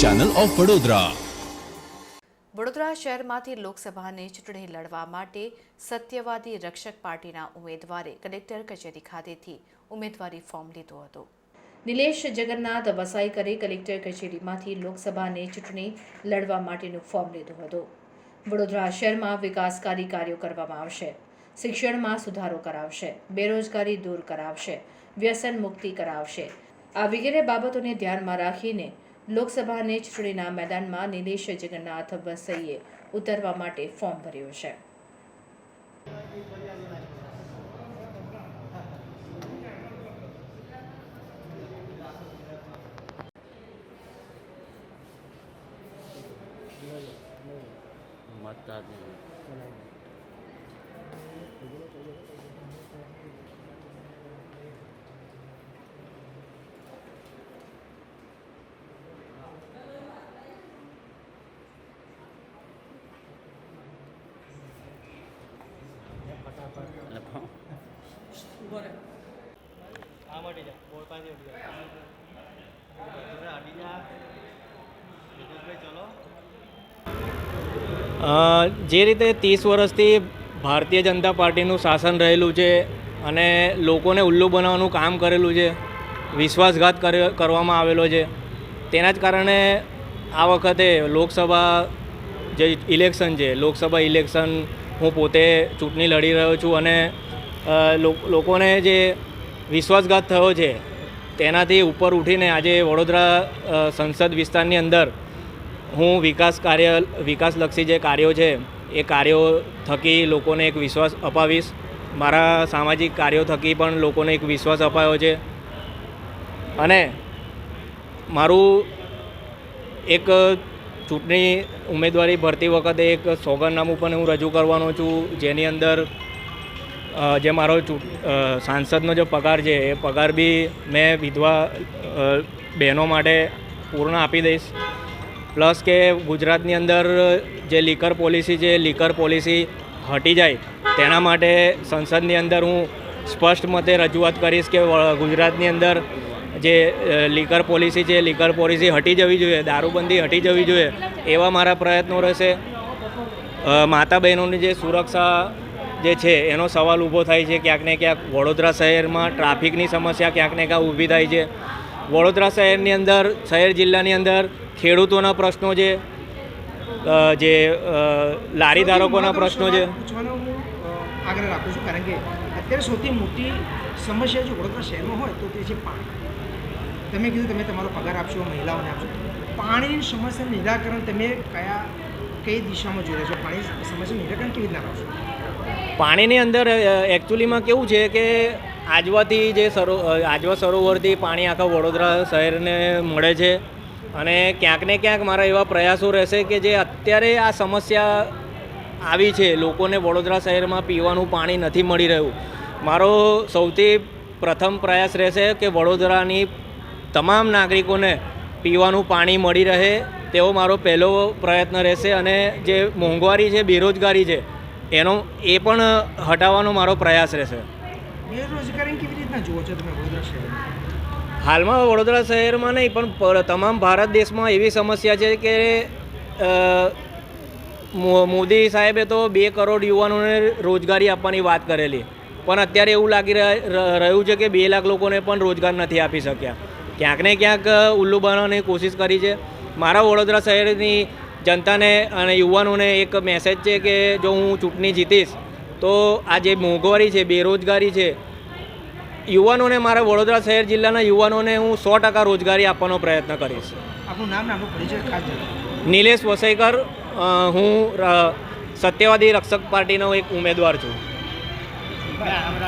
Channel of Vadodara Vadodara શહેરમાંથી લોકસભાની ચૂંટણી લડવા માટે સત્યવાદી રક્ષક પાર્ટીના ઉમેદવારે કલેક્ટર કચેરી ખાતેથી ઉમેદવારી ફોર્મ લીધું હતું. નિલેશ જગન્નાથ વસાઈકરે કલેક્ટર કચેરીમાંથી લોકસભાની ચૂંટણી લડવા માટેનું ફોર્મ લીધું હતું. વડોદરા શહેરમાં વિકાસકારી કાર્યો કરવામાં આવશે. શિક્ષણમાં સુધારો કરાવશે. બેરોજગારી દૂર કરાવશે. વ્યસન મુક્તિ કરાવશે. આ વગેરે બાબતોને ધ્યાનમાં રાખીને લોકસભાની ચૂંટણીના મેદાનમાં નિલેશ જગન્નાથ વસઈએ ઉતરવા માટે ફોર્મ ભર્યું છે. મતદાર આ માટે જા બોલ પાસે ઉડી જા જોડે અડી જા. ચલો. જે રીતે ત્રીસ વર્ષથી ભારતીય જનતા પાર્ટીનું શાસન રહેલું છે અને લોકોને ઉલ્લુ બનાવવાનું કામ કરેલું છે વિશ્વાસઘાત કરે- કરવામાં આવેલો છે તેના જ કારણે આ વખતે લોકસભા જે ઇલેક્શન છે લોકસભા ઇલેક્શન હું પોતે ચૂંટણી લડી રહ્યો છું અને લોકોને જે વિશ્વાસઘાત થયો છે, તેનાથી ઉપર ઉઠીને આજે વડોદરા સંસદ વિસ્તારની અંદર હું વિકાસ કાર્ય, વિકાસલક્ષી જે કાર્યો છે, એ કાર્યો થકી લોકોને એક વિશ્વાસ અપાવીશ. મારા સામાજિક કાર્યો થકી પણ લોકોને એક વિશ્વાસ અપાયો છે. અને મારું એક ચૂંટણી ઉમેદવારી ભરતી વખતે એક સોગંદનામું પણ હું રજૂ કરવાનો છું. જેની અંદર જે મારો સાંસદનો જે પગાર છે, એ પગાર બી મેં વિધવા બહેનો માટે પૂર્ણ આપી દઈશ. પ્લસ કે ગુજરાતની અંદર જે લીકર પોલિસી છે, લીકર પોલિસી હટી જાય, તેના માટે સંસદની અંદર હું સ્પષ્ટ મતે રજૂઆત કરીશ કે ગુજરાતની અંદર જે લીકર પોલિસી છે, લીકર પોલિસી હટી જવી જોઈએ, દારૂબંધી હટી જવી જોઈએ, એવા મારા પ્રયત્નો રહેશે. માતા બહેનોની જે સુરક્ષા જે છે એનો સવાલ ઊભો થાય છે ક્યાંક ને ક્યાંક. વડોદરા શહેરમાં ટ્રાફિકની સમસ્યા ક્યાંક ને ક્યાંક ઊભી થાય છે. વડોદરા શહેરની અંદર શહેર જિલ્લાની અંદર ખેડૂતોના પ્રશ્નો છે જે લારી ધારકોના પ્રશ્નો છે આગ્રહ રાખું છું કારણ કે અત્યારે સૌથી મોટી સમસ્યા જો વડોદરા શહેરમાં હોય તો તે છે પાણી. તમે કીધું તમે તમારો પગાર આપશો મહિલાઓને આપશો. પાણીની સમસ્યાનું નિરાકરણ તમે કયા કઈ દિશામાં જોઈ રહ્યા છો? પાણી સમસ્યાનું નિરાકરણ કેવી રીતના લાવશો? પાણીની અંદર એકચ્યુઅલીમાં કેવું છે કે આજવાથી જે સરો આજવા સરોવરથી પાણી આખા વડોદરા શહેરને મળે છે અને ક્યાંક ને ક્યાંક મારા એવા પ્રયાસો રહેશે કે જે અત્યારે આ સમસ્યા આવી છે, લોકોને વડોદરા શહેરમાં પીવાનું પાણી નથી મળી રહ્યું. મારો સૌથી પ્રથમ પ્રયાસ રહેશે કે વડોદરાની તમામ નાગરિકોને પીવાનું પાણી મળી રહે તેવો મારો પહેલો પ્રયત્ન રહેશે અને જે મોંઘવારી છે, બેરોજગારી છે એનો એ પણ હટાવવાનો મારો પ્રયાસ રહેશે. બેરોજગારી કેવી રીતના જુઓ છો તમે વડોદરા શહેરમાં? હાલમાં વડોદરા શહેરમાં નહીં પણ તમામ ભારત દેશમાં એવી સમસ્યા છે કે મોદી સાહેબે તો બે કરોડ યુવાનોને રોજગારી આપવાની વાત કરેલી. પણ અત્યારે એવું લાગી રહ્યા- રહ્યું છે કે બે લાખ લોકોને પણ રોજગાર નથી આપી શક્યા. ક્યાંક ને ક્યાંક ઉલ્લુ બનાવવાની કોશિશ કરી છે. મારા વડોદરા શહેરની જનતાને અને યુવાનોને એક મેસેજ છે કે જો હું ચૂંટણી જીતીશ તો આ જે મોંઘવારી છે બેરોજગારી છે યુવાનોને મારા વડોદરા શહેર જિલ્લાના યુવાનોને હું સો ટકા રોજગારી આપવાનો પ્રયત્ન કરીશ. આપણું નામ ને પરિચય ખાસ નિલેશ વસઈકર હું સત્યવાદી રક્ષક પાર્ટીનો એક ઉમેદવાર છું.